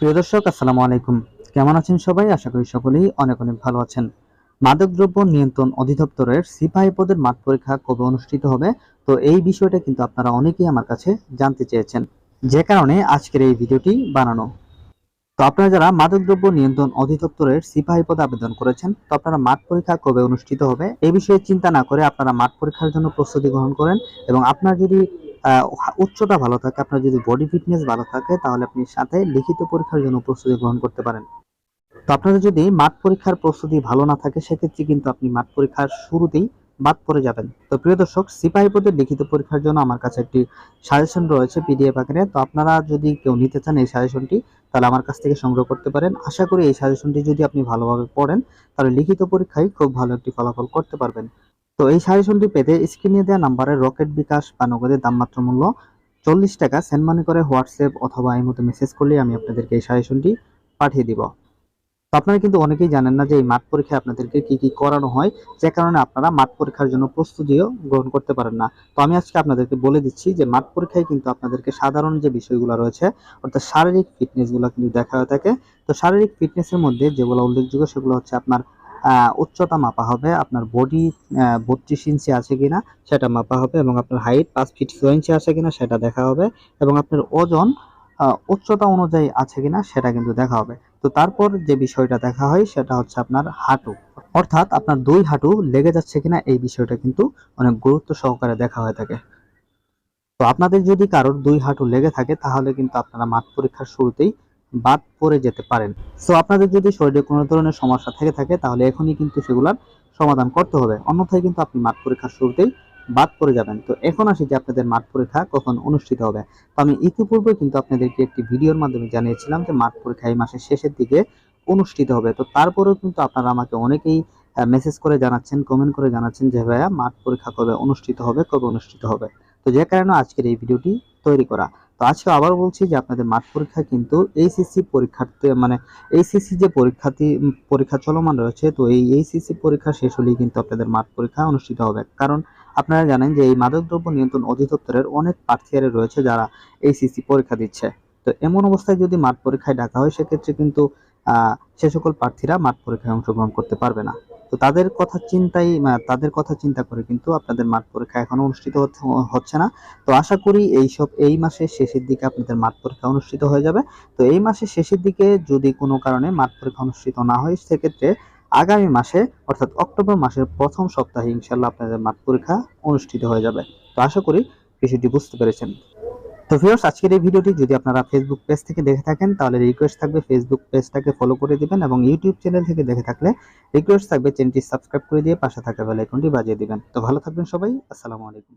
প্রিয় দর্শক, আসসালামু আলাইকুম। কেমন আছেন সবাই? আশা করি সকলেই অনেক অনেক ভালো আছেন। মাদকদ্রব্য নিয়ন্ত্রণ অধিদপ্তরের সিপাহী পদের মাঠ পরীক্ষা কবে অনুষ্ঠিত হবে? তো এই বিষয়টা কিন্তু আপনারা অনেকেই আমার কাছে জানতে চেয়েছেন। যে কারণে আজকের এই ভিডিওটি বানানো। তো আপনারা যারা মাদকদ্রব্য নিয়ন্ত্রণ অধিদপ্তরের সিপাহী পদে আবেদন করেছেন, তো আপনারা মাঠ পরীক্ষা কবে অনুষ্ঠিত হবে? এই বিষয়ে চিন্তা না করে আপনারা মাঠ পরীক্ষার জন্য প্রস্তুতি গ্রহণ করেন এবং আপনার যদি উচ্চতা ভালো থাকে, আপনার যদি বডি ফিটনেস ভালো থাকে, তাহলে আপনি সাথে লিখিত পরীক্ষার জন্য প্রস্তুতি গ্রহণ করতে পারেন। তো আপনাদের যদি মাঠ পরীক্ষার প্রস্তুতি ভালো না থাকে, সেক্ষেত্রে কিন্তু আপনি মাঠ পরীক্ষার শুরুতেই বাদ পড়ে যাবেন। তো প্রিয় দর্শক, সিপাহী পদের লিখিত পরীক্ষার জন্য আমার কাছে একটি সাজেশন রয়েছে পিডিএফ আকারে। তো আপনারা যদি কেউ নিতে চান এই সাজেশনটি তাহলে আমার কাছ থেকে সংগ্রহ করতে পারেন। আশা করি এই সাজেশনটি যদি আপনি ভালোভাবে পড়েন, তাহলে লিখিত পরীক্ষায় খুব ভালো একটি ফলাফল করতে পারবেন। তো এই সাজেশনটি পেতে স্ক্রিনে দেওয়া নাম্বারে রকেট বিকাশ বা নগদের দামমাত্র মূল্য চল্লিশ টাকা। সেন্ড মানি করে হোয়াটসঅ্যাপ অথবা এই মতো মেসেজ করলে আমি আপনাদেরকে এই সাজেশনটি পাঠিয়ে দিব। তো আপনারা কিন্তু অনেকেই জানেন না যে এই মাঠ পরীক্ষায় আপনাদেরকে কি কি করানো হয়, যে কারণে আপনারা মাঠ পরীক্ষার জন্য প্রস্তুতিও গ্রহণ করতে পারেন না। তো আমি আজকে আপনাদেরকে বলে দিচ্ছি যে মাঠ পরীক্ষায় কিন্তু আপনাদেরকে সাধারণ যে বিষয়গুলো রয়েছে, অর্থাৎ শারীরিক ফিটনেসগুলো কিন্তু দেখা হয়ে থাকে। তো শারীরিক ফিটনেসের মধ্যে যেগুলো উল্লেখযোগ্য সেগুলো হচ্ছে আপনার উচ্চতা মাপা হবে, আপনার বডি বত্রিশ ইঞ্চি আছে কিনা সেটা মাপা হবে এবং আপনার হাইট পাঁচ ফিট ছয় ইঞ্চি আছে কিনা সেটা দেখা হবে এবং আপনার ওজন উচ্চতা অনুযায়ী আছে কিনা সেটা কিন্তু দেখা হবে। তো তারপর যে বিষয়টা দেখা হয় সেটা হচ্ছে আপনার হাঁটু। অর্থাৎ আপনার দুই হাঁটু লেগে যাচ্ছে কিনা এই বিষয়টা কিন্তু অনেক গুরুত্ব সহকারে দেখা হয়ে থাকে। তো আপনাদের যদি কারোর দুই হাঁটু লেগে থাকে তাহলে কিন্তু আপনারা মাঠ পরীক্ষার শুরুতেই বাদ পড়ে যেতে পারেন। সো আপনাদের যদি শরীরে কোনো ধরনের সমস্যা থেকে থাকে, তাহলে এখনই কিন্তু সেগুলোর সমাধান করতে হবে। অন্যথায় কিন্তু আপনি মাঠ পরীক্ষার শুরুতেই বাদ পড়ে যাবেন। তো এখন আসি যে আপনাদের মাঠ পরীক্ষা কখন অনুষ্ঠিত হবে। তো আমি ইতিপূর্বে কিন্তু আপনাদেরকে একটি ভিডিওর মাধ্যমে জানিয়েছিলাম যে মাঠ পরীক্ষা এই মাসের শেষের দিকে অনুষ্ঠিত হবে। তো তারপরেও কিন্তু আপনারা আমাকে অনেকেই মেসেজ করে জানাচ্ছেন কমেন্ট করে জানাচ্ছেন যে, ভাইয়া, মাঠ পরীক্ষা কবে অনুষ্ঠিত হবে, কবে অনুষ্ঠিত হবে? তো যে কারণে আজকের এই ভিডিওটি তৈরি করা। তো আজকে আবার বলছি যে আপনাদের মাঠ পরীক্ষা কিন্তু এইচএসসি পরীক্ষার্থী মানে এইচএসসি যে পরীক্ষার্থী, পরীক্ষা চলমান রয়েছে, তো এই এইচএসসি পরীক্ষা শেষ হলেই কিন্তু আপনাদের মাঠ পরীক্ষা অনুষ্ঠিত হবে। কারণ আপনারা জানেন যে এই মাদকদ্রব্য নিয়ন্ত্রণ অধিদপ্তরের অনেক প্রার্থীরা রয়েছে যারা এইচএসসি পরীক্ষা দিচ্ছে। তো এমন অবস্থায় যদি মাঠ পরীক্ষায় ডাকা হয়, সেক্ষেত্রে কিন্তু সে সকল প্রার্থীরা মাঠ পরীক্ষায় অংশগ্রহণ করতে পারবে না। তো তাদের কথা চিন্তাই তাদের কথা চিন্তা করে কিন্তু আপনাদের মাঠ পরীক্ষা এখনও অনুষ্ঠিত হচ্ছে না। তো আশা করি এই সব, এই মাসের শেষের দিকে আপনাদের মাঠ পরীক্ষা অনুষ্ঠিত হয়ে যাবে। তো এই মাসের শেষের দিকে যদি কোনো কারণে মাঠ পরীক্ষা অনুষ্ঠিত না হয়, সেক্ষেত্রে আগামী মাসে, অর্থাৎ অক্টোবর মাসের প্রথম সপ্তাহে ইনশাল্লাহ আপনাদের মাঠ পরীক্ষা অনুষ্ঠিত হয়ে যাবে। তো আশা করি বিষয়টি বুঝতে পেরেছেন। তো ভিউয়ার্স আজকের এই ভিডিওটি যদি আপনারা ফেসবুক পেজ থেকে দেখে থাকেন, তাহলে রিকোয়েস্ট থাকবে ফেসবুক পেজটাকে ফলো করে দিবেন এবং ইউটিউব চ্যানেল থেকে দেখে থাকলে রিকোয়েস্ট থাকবে চ্যানেলটি সাবস্ক্রাইব করে দিয়ে পাশে থাকা বেল আইকনটি বাজিয়ে দিবেন। তো ভালো থাকবেন সবাই, আসসালামু আলাইকুম।